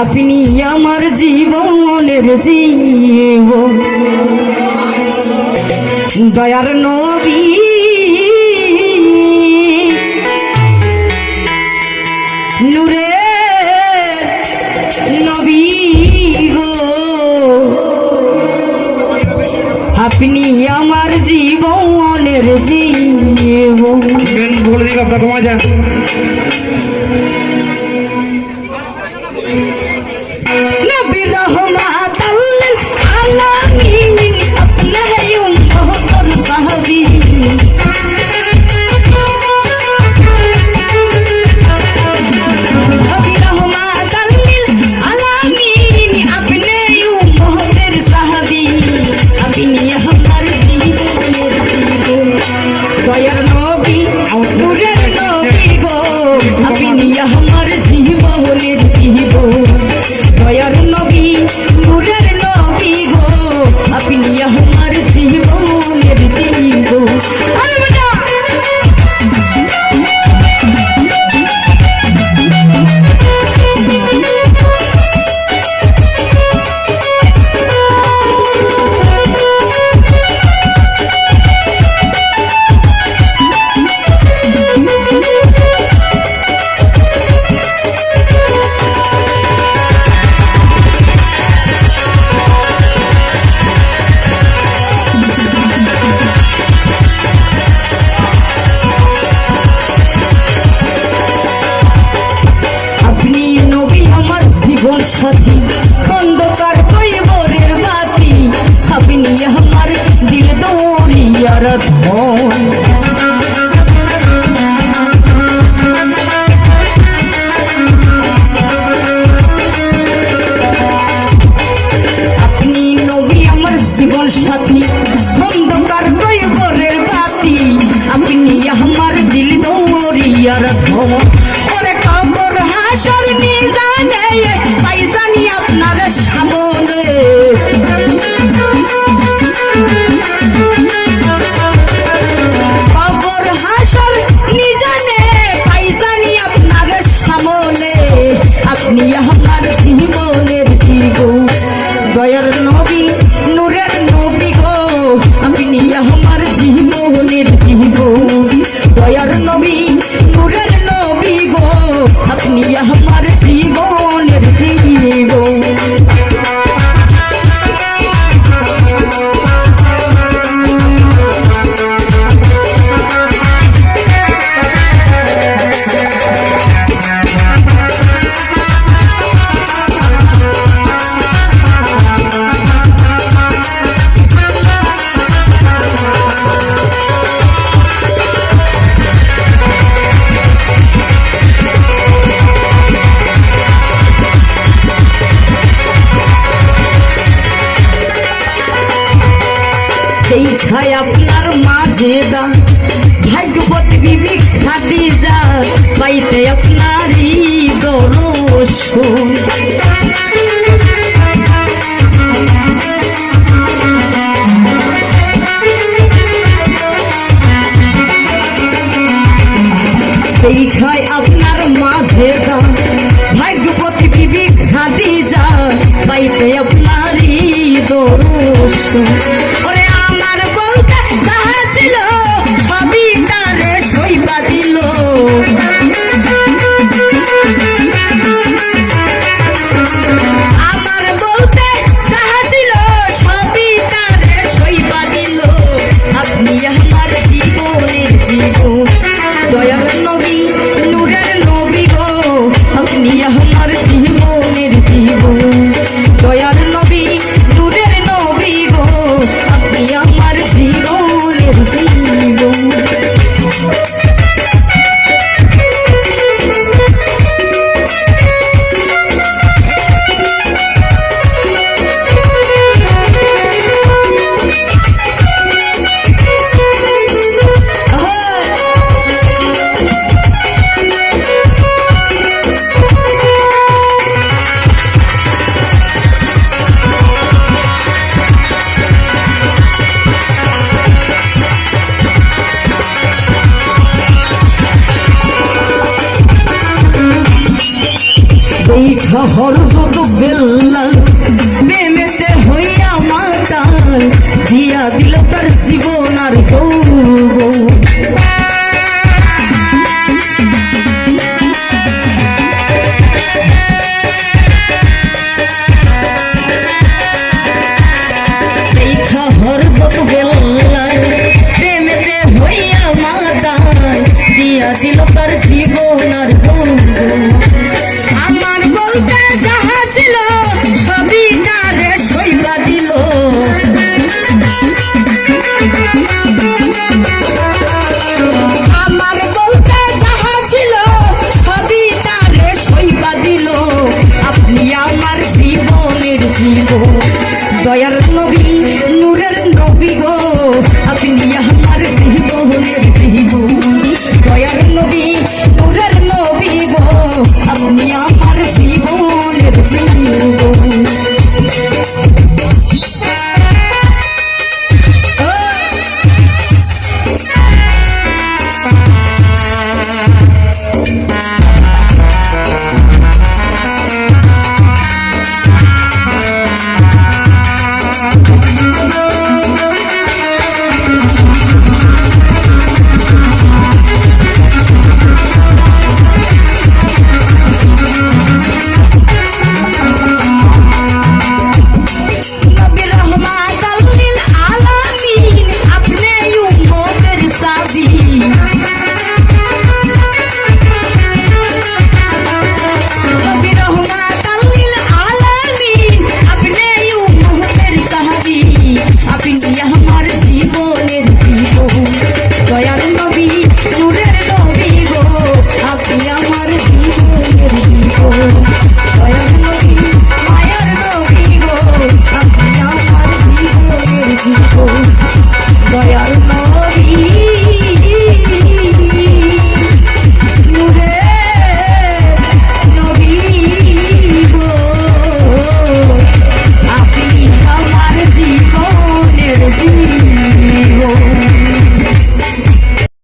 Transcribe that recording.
আপনি আমার জীবনের জীব দয়ার নবী। নূরে Finia Cause সেই খাই আপনার মাঝে দা ভাগ্যবতী বিবি খাদি যা, পাইতে আপনারই দরশন সেই খাই আপনার মাঝে দা ভাগ্যবতী বিবি খাদি যা, পাইতে আপনারই দরশন দেখা হরফত die.